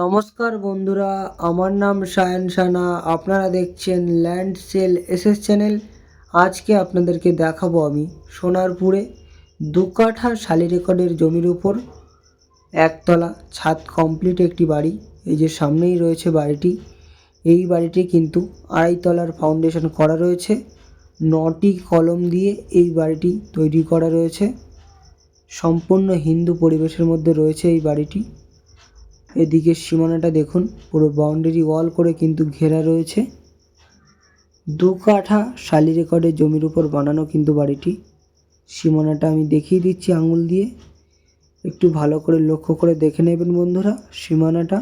নমস্কার বন্ধুরা, আমার নাম সায়ন সানা। আপনারা দেখছেন ল্যান্ড সেল এসএস চ্যানেল। আজকে আপনাদেরকে দেখাবো আমি সোনারপুরে দু কাঠা শালি রেকর্ডের জমির উপর একতলা ছাদ কমপ্লিট একটি বাড়ি। এই যে সামনেই রয়েছে বাড়িটি। এই বাড়িটি কিন্তু আড়াই তলার ফাউন্ডেশন করা রয়েছে। নটি কলম দিয়ে এই বাড়িটি তৈরি করা রয়েছে। সম্পূর্ণ হিন্দু পরিবেশের মধ্যে রয়েছে এই বাড়িটি। এদিকে সীমানাটা দেখুন, পুরো বাউন্ডারি ওয়াল করে কিন্তু ঘেরা রয়েছে। দু কাঠা শালি রেকর্ডের জমির উপর বানানো কিন্তু বাড়িটি। সীমানাটা আমি দেখিয়ে দিচ্ছি আঙুল দিয়ে। একটু ভালো করে লক্ষ্য করে দেখে নেবেন বন্ধুরা সীমানাটা।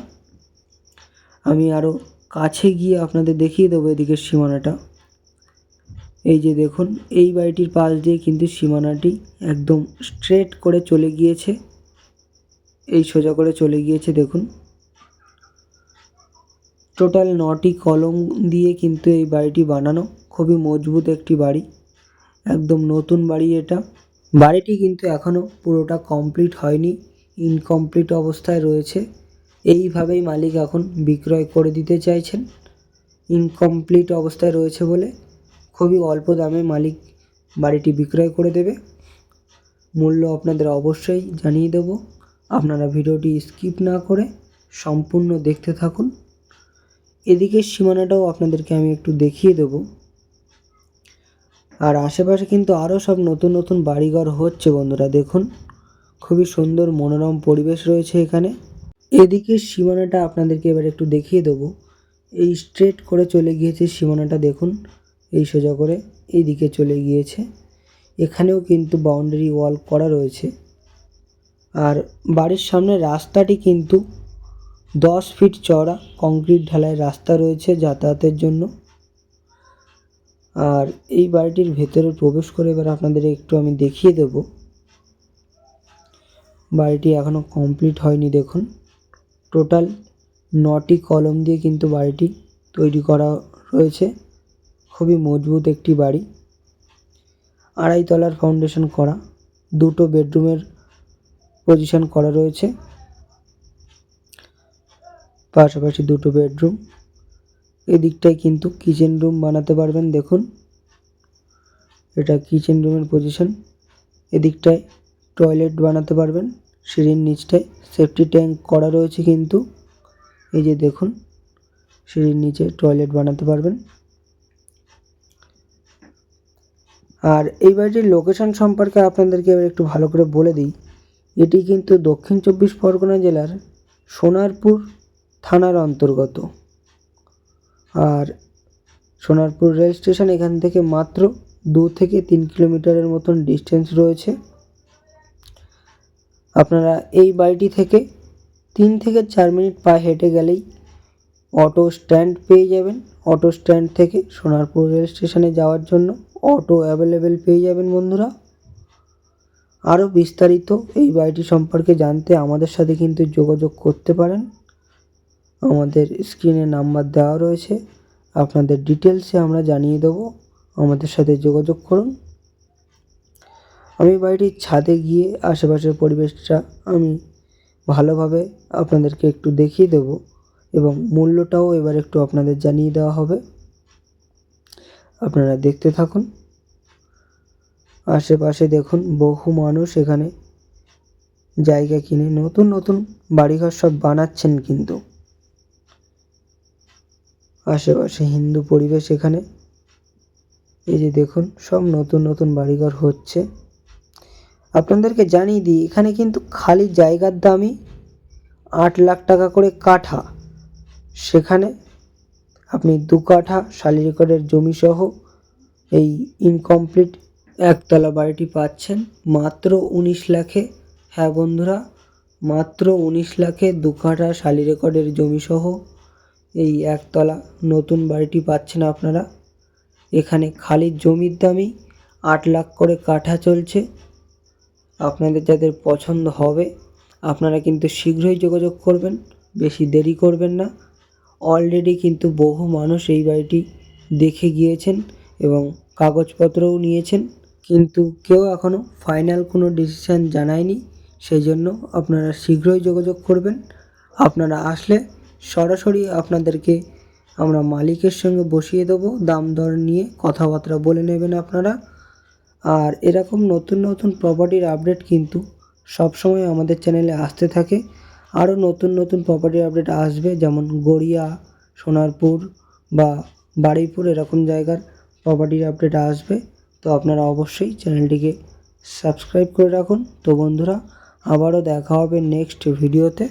আমি আরও কাছে গিয়ে আপনাদের দেখিয়ে দেবো এদিকের সীমানাটা। এই যে দেখুন, এই বাড়িটির পাশ দিয়ে কিন্তু সীমানাটি একদম স্ট্রেট করে চলে গিয়েছে। এই সোজা করে চলে গিয়েছে, দেখুন। টোটাল নটি কলম দিয়ে কিন্তু এই বাড়িটি বানানো। খুবই মজবুত একটি বাড়ি। একদম নতুন বাড়ি এটা। বাড়িটি কিন্তু এখনও পুরোটা কমপ্লিট হয়নি ইনকমপ্লিট অবস্থায় রয়েছে। এইভাবেই মালিক এখন বিক্রয় করে দিতে চাইছেন। ইনকমপ্লিট অবস্থায় রয়েছে বলে খুবই অল্প দামে মালিক বাড়িটি বিক্রয় করে দেবে। মূল্য আপনাদের অবশ্যই জানিয়ে দেবো। আপনারা ভিডিওটি স্কিপ না করে সম্পূর্ণ দেখতে থাকুন। এদিকের সীমানাটাও আপনাদেরকে আমি একটু দেখিয়ে দেব। আর আশেপাশে কিন্তু আরও সব নতুন নতুন বাড়িঘর হচ্ছে বন্ধুরা, দেখুন। খুবই সুন্দর মনোরম পরিবেশ রয়েছে এখানে। এদিকের সীমানাটা আপনাদেরকে এবার একটু দেখিয়ে দেবো। এই স্ট্রেট করে চলে গিয়েছে সীমানাটা, দেখুন। এই সোজা করে এই দিকে চলে গিয়েছে। এখানেও কিন্তু বাউন্ডারি ওয়াল করা রয়েছে। আর বাড়ির সামনে রাস্তাটি কিন্তু দশ ফিট চওড়া। কংক্রিট ঢালাই রাস্তা রয়েছে যাতায়াতের জন্য। আর এই বাড়িটির ভেতরে প্রবেশ করে এবার আপনাদের একটু আমি দেখিয়ে দেব। বাড়িটি এখনও কমপ্লিট হয়নি, দেখুন। টোটাল নটি কলম দিয়ে কিন্তু বাড়িটি তৈরি করা রয়েছে। খুবই মজবুত একটি বাড়ি। আড়াই তলার ফাউন্ডেশন করা। দুটো বেডরুমের পজিশন করা রয়েছে। পাশাপাশি দুটো বেডরুম এদিকটায় কিন্তু কিচেন রুম বানাতে পারবেন, দেখুন। এটা কিচেন রুমের পজিশন এদিকটায় টয়লেট বানাতে পারবেন, সিঁড়ির নিচটায়। সেফটি ট্যাঙ্ক করা রয়েছে কিন্তু। এই যে দেখুন, সিঁড়ির নিচে টয়লেট বানাতে পারবেন। আর এই বাড়িটির লোকেশন সম্পর্কে আপনাদেরকে এবার একটু ভালো করে বলে দিই এটি কিন্তু দক্ষিণ চব্বিশ পরগনা জেলার সোনারপুর থানার অন্তর্গত। আর সোনারপুর রেল স্টেশন এখান থেকে মাত্র দু থেকে তিন কিলোমিটারের মতন ডিস্টেন্স রয়েছে। আপনারা এই বাড়িটি থেকে তিন থেকে চার মিনিট পায়ে হেঁটে গেলেই অটো স্ট্যান্ড পেয়ে যাবেন। অটো স্ট্যান্ড থেকে সোনারপুর রেল স্টেশনে যাওয়ার জন্য অটো অ্যাভেলেবেল পেয়ে যাবেন বন্ধুরা। আরও বিস্তারিত এই বাড়িটি সম্পর্কে জানতে আমাদের সাথে কিন্তু যোগাযোগ করতে পারেন। আমাদের স্ক্রিনে নাম্বার দেওয়া রয়েছে। আপনাদের ডিটেলসে আমরা জানিয়ে দেবো। আমাদের সাথে যোগাযোগ করুন। আমি বাড়িটির ছাদে গিয়ে আশেপাশের পরিবেশটা আমি ভালোভাবে আপনাদেরকে একটু দেখিয়ে দেবো এবং মূল্যটাও এবার একটু আপনাদের জানিয়ে দেওয়া হবে। আপনারা দেখতে থাকুন। আশেপাশে দেখুন বহু মানুষ এখানে জায়গা কিনে নতুন নতুন বাড়িঘর সব বানাচ্ছেন কিন্তু। আশেপাশে হিন্দু পরিবেশ এখানে। এই যে দেখুন, সব নতুন নতুন বাড়িঘর হচ্ছে। আপনাদেরকে জানিয়ে দিই, এখানে কিন্তু খালি জায়গার দামই আট লাখ টাকা করে কাঠা। সেখানে আপনি দু কাঠা, শালি রেকর্ডের জমিসহ এই ইনকমপ্লিট একতলা বাড়িটি পাচ্ছেন। মাত্র উনিশ লাখে। হ্যাঁ বন্ধুরা, মাত্র উনিশ লাখে দু কাঠা শালি রেকর্ডের জমিসহ এই একতলা নতুন বাড়িটি পাচ্ছেন আপনারা। এখানে খালি জমির দামই আট লাখ করে কাঠা চলছে। আপনাদের যাদের পছন্দ হবে, আপনারা কিন্তু শীঘ্রই যোগাযোগ করবেন, বেশি দেরি করবেন না। অলরেডি কিন্তু বহু মানুষ এই বাড়িটি দেখে গিয়েছেন এবং কাগজপত্রও নিয়েছেন। কিন্তু কেউ এখনও ফাইনাল কোনো ডিসিশান জানায়নি সেই জন্য আপনারা শীঘ্রই যোগাযোগ করবেন। আপনারা আসলে সরাসরি আপনাদেরকে আমরা মালিকের সঙ্গে বসিয়ে দেবো, দাম দর নিয়ে কথাবার্তা বলে নেবেন আপনারা। আর এরকম নতুন নতুন প্রপার্টির আপডেট কিন্তু সবসময় আমাদের চ্যানেলে আসতে থাকে। আরও নতুন নতুন প্রপার্টির আপডেট আসবে, যেমন গড়িয়া, সোনারপুর বা বারুইপুর এরকম জায়গার প্রপার্টির আপডেট আসবে। তো আপনারা অবশ্যই চ্যানেলটিকে সাবস্ক্রাইব করে রাখুন। তো বন্ধুরা আবারও দেখা হবে নেক্সট ভিডিওতে।